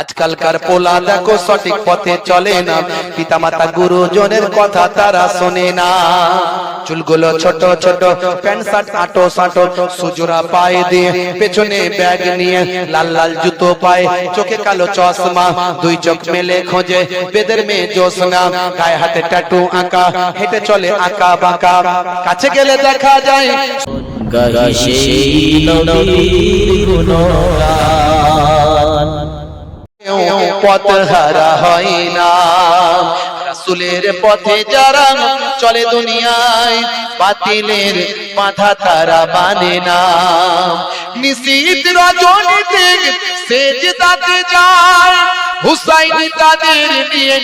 আজকালকার পোলা দেখো সঠিক পথে চলে না। পিতামাতা গুরুজনের কথা তারা শোনে না। চুলগুলো ছোট ছোট, প্যান্ট শার্ট আটো সাটো, সুজোরা পায়ে দিয়ে পেছনে ব্যাগ নিয়ে লাল লাল জুতো পায়ে, চোখে কালো চশমা, দুই চোখ মেলে খোঁজে বেদের মেয়ে জোসনা গায়ে হাতে ট্যাটু আঁকা, হেঁটে চলে আঁকা বাঁকা, কাছে গেলে দেখা যায় গুণগান পথ হারা হয় না। রাসূলের পথে যারা চলে দুনিয়ায়, বাতিলের বাধা তারা মানে না। নিশীত রজনীতে সেজদাতে যায়, হুসাইন তাদের নিয়ে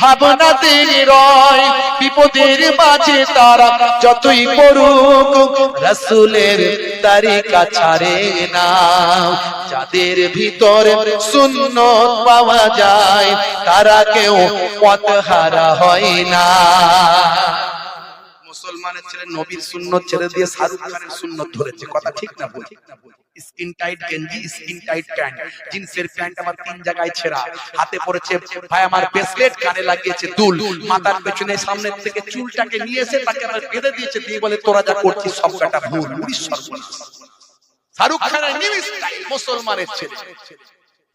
ভাবনাতে রয়। বিপদের মাঝে তারা যতই পড়ুক, রাসূলের তারিকা ছাড়ে না যাদের ভিতর সুন্নত পাওয়া যায় তারা কেউ পথ হারা হয় না। মুসলমানের ছেলে নবীর সুন্নত ছেড়ে দিয়ে শাহরুখ খানের সুন্নত ধরেছে। কথা ঠিক না বল স্কিন টাইট গেঞ্জি, স্কিন টাইট প্যান্ট। জিন্সের প্যান্ট আমার তিন জায়গায় ছেঁড়া। হাতে পড়েছে, ভাই, আমার ব্রেসলেট কানে লাগিয়েছে দুল। মাথার পেছনে, সামনের থেকে চুলটাকে নিয়ে এসে তাকে আবার বেঁধে দিয়েছে, দিয়ে বলে, তোরা যা করছিস সবটা ভুল উড়িস সর্বনাশ। শাহরুখ খানের নিউ স্টাইল মুসলমানের ছেলে।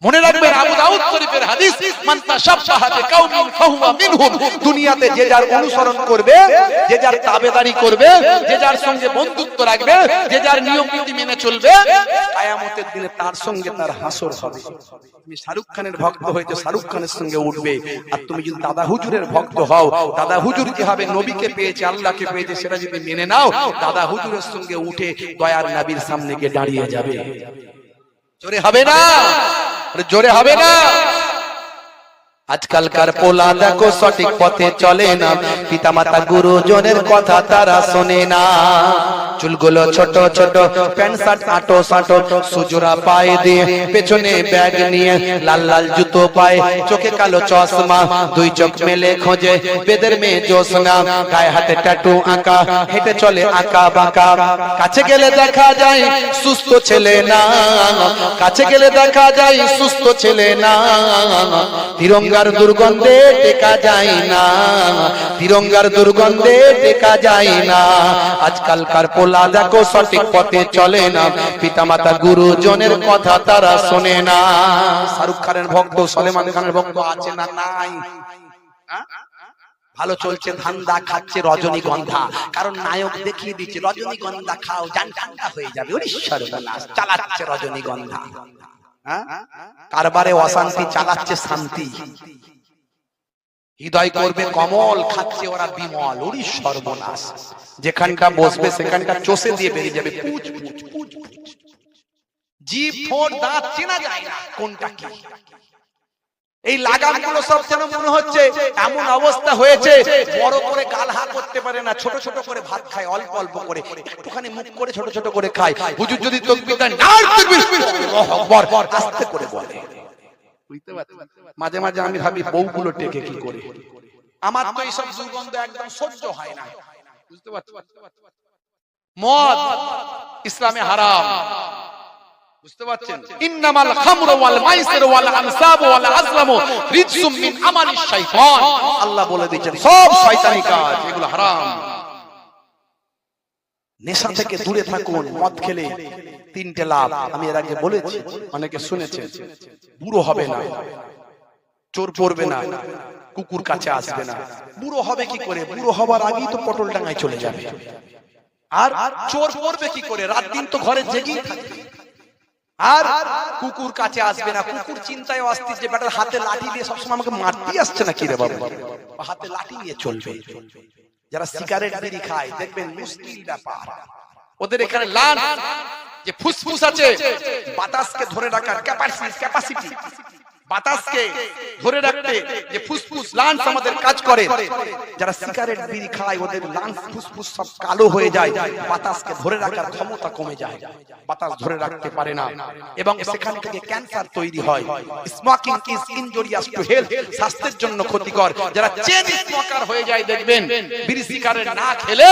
মনে রাখবেন আবু দাউদ শরীফের হাদিস মান তাশাব্বাহা বিকাউমিন ফাহুয়া মিনহুম। দুনিয়াতে যে যার অনুসরণ করবে যে যার তাবেদারি করবে যে যার সঙ্গে বন্ধুত্ব রাখবে যে যার নিয়ম নীতি মেনে চলবে কিয়ামতের দিনে তার সঙ্গে তার হাসর হবে। তুমি শাহরুখ খানের ভক্ত হয়েছে শাহরুখ খানের সঙ্গে উঠবে। আর তুমি যদি দাদা হুজুরের ভক্ত হও দাদা হুজুর যেভাবে নবীকে পেয়েছে আল্লাহকে পেয়েছে সেটা যদি মেনে নাও দাদা হুজুরের সঙ্গে উঠে দয়ার নবীর সামনে গিয়ে দাঁড়িয়ে যাবে। জোরে হবে না? জোরে হবে না। আজকালকার পোলা দেখো সঠিক পথে চলে না। পিতামাতা গুরুজনের কথা তারা শোনে না। চুলগুলো ছোট ছোট প্যান্ট শার্ট আটো সাটো সুজোরা পায়ে দিয়ে পেছনে ব্যাগ নিয়ে লাল লাল জুতো পায়ে চোখে কালো চশমা দুই চোখ মেলে খোঁজে বেদের মেয়ে জোসনা গায়ে হাতে ট্যাটু আঁকা হেঁটে চলে আঁকা বাঁকা। কাছে গেলে দেখা যায় সুস্থ ছেলে না। কাছে গেলে দেখা যায় সুস্থ ছেলে না। তিরঙ্গার দুর্গন্ধে টেকা যায় না। তিরঙ্গার দুর্গন্ধে টেকা যায় না। আজকালকার পোলা দেখো সঠিক পথে চলে না। পিতামাতা গুরুজনের কথা তারা শোনে না। শাহরুখ খানের ভক্ত, সলেমান খানের ভক্ত আছে না নাই? ভালো চলছে, ধান্দা খাচ্ছে রজনীগন্ধা। কারণ নায়ক দেখিয়ে দিচ্ছে, রজনীগন্ধা খাও, জান ঠান্ডা হয়ে যাবে। চালাচ্ছে রজনীগন্ধা? কারবারে অশান্তি চালাচ্ছে শান্তি। হৃদয় করবে কমল, খাচ্ছে ওরা বিমল, ওরই সর্বনাশ। যেখানটা বসবে, সেখানটা চষে দিয়ে বেরিয়ে যাবে। পুচ পুচ পুচ জিভ ঠোঁট, দাঁত, চেনা যায় না কোনটা কি। এই লাগামগুলো সব যেন মনে হচ্ছে এমন অবস্থা হয়েছে বড় করে গালহা করতে পারে না ছোট ছোট করে ভাত খায় অল্প অল্প করে একটুখানি মুখ করে ছোট ছোট করে খায়। হুজুর যদি তকবির আস্তে করে বলে। বুঝতে মাঝে মাঝে আমি ভাবি বউগুলো টেকে কি করে? আমার তো এইসব দুর্গন্ধ একদম সহ্য হয় না। বুঝতে পারছেন মদ ইসলামে হারাম। বুঝতে পারছেন? ইন্নামাল খামরু ওয়াল মাইসির ওয়াল আনসাব ওয়াল আজলামু রিজসুম মিন আমালিশ শাইতান। আল্লাহ বলে দিয়েছেন সব শয়তানি কাজ এগুলো হারাম। নেশা থেকে দূরে থাকুন মদ খেলে তিনটে লাভ। আমি এর আগে বলেছি অনেকে শুনেছেন বুড়ো হবে না চোর পড়বে না কুকুর কাছে আসবে না। বুড়ো হবে কি করে? বুড়ো হবার আগেই তো পটল ডাঙায় চলে যাবে। আর চোর পড়বে কি করে? রাত দিন তো ঘরে জেগেই থাকবে। আর কুকুর কাছে আসবে না। কুকুর চিন্তায় অস্থির যে বেটার হাতে লাঠি দিয়ে সবসময় আমাকে মারতেই আসছে না কি রে বাবু? হাতে লাঠি নিয়ে চলবে। যারা সিগারেট বিড়ি খায় দেখবেন মুশকিল ব্যাপার। ওদের এখানে লাল যে ফুসফুস আছে বাতাসকে ধরে রাখার ক্যাপাসিটি ক্যাপাসিটি বাতাসকে ধরে রাখতে যে ফুসফুস লাংস আমাদের কাজ করে। যারা সিগারেট বিড়ি খায় ওদের লাংস ফুসফুস সব কালো হয়ে যায়। বাতাসকে ধরে রাখার ক্ষমতা কমে যায়। বাতাস ধরে রাখতে পারে না। এবং সেখান থেকে ক্যান্সার তৈরি হয়। Smoking is injurious to health স্বাস্থ্যের জন্য ক্ষতিকর। যারা চেন স্মোকার হয়ে যায় দেখবেন। বিড়ি সিগারেট না খেলে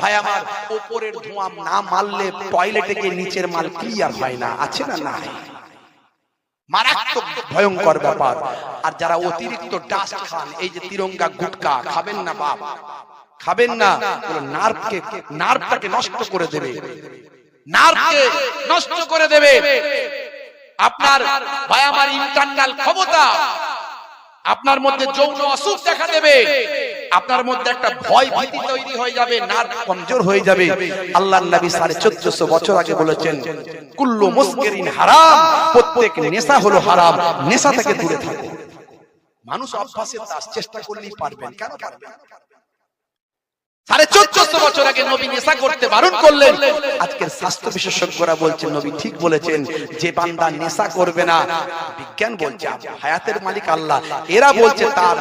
ভাই আমার উপরের ধোঁয়া না মারলে টয়লেটে গিয়ে নিচের মাল ক্লিয়ার হয় না। আছে না নাই? মারাত্মক ভয়ঙ্কর ব্যাপার। আর যারা অতিরিক্ত ডাস্ট খান, এই যে তিরঙ্গা গুটকা, খাবেন না বাপ। খাবেন না। নার্ভকে, নার্ভটাকে নষ্ট করে দেবে। নার্ভকে নষ্ট করে দেবে। আপনার ভাই ইন্টারনাল ক্ষমতা। আপনার মধ্যে যৌন অসুখ দেখা দেবে। আপনার মধ্যে একটা ভয় ভীতি তৈরি হয়ে যাবে নার্ভ কমজোর হয়ে যাবে। আল্লাহর নবী সাড়ে চোদ্দশো বছর আগে বলেছেন, কুল্লু মুস্কিরিন হারাম, প্রত্যেক নেশা হলো হারাম, নেশা থেকে দূরে থাকো। মানুষ অভ্যাসের দাস চেষ্টা করলেই পারবেন কেন পারবেন স্বাস্থ্য বিশেষজ্ঞরা নবী ঠিক বলেছেন, যে নেশা করবে না। বিজ্ঞান বলছে, হায়াতের মালিক আল্লাহ। এরা বলছে, তার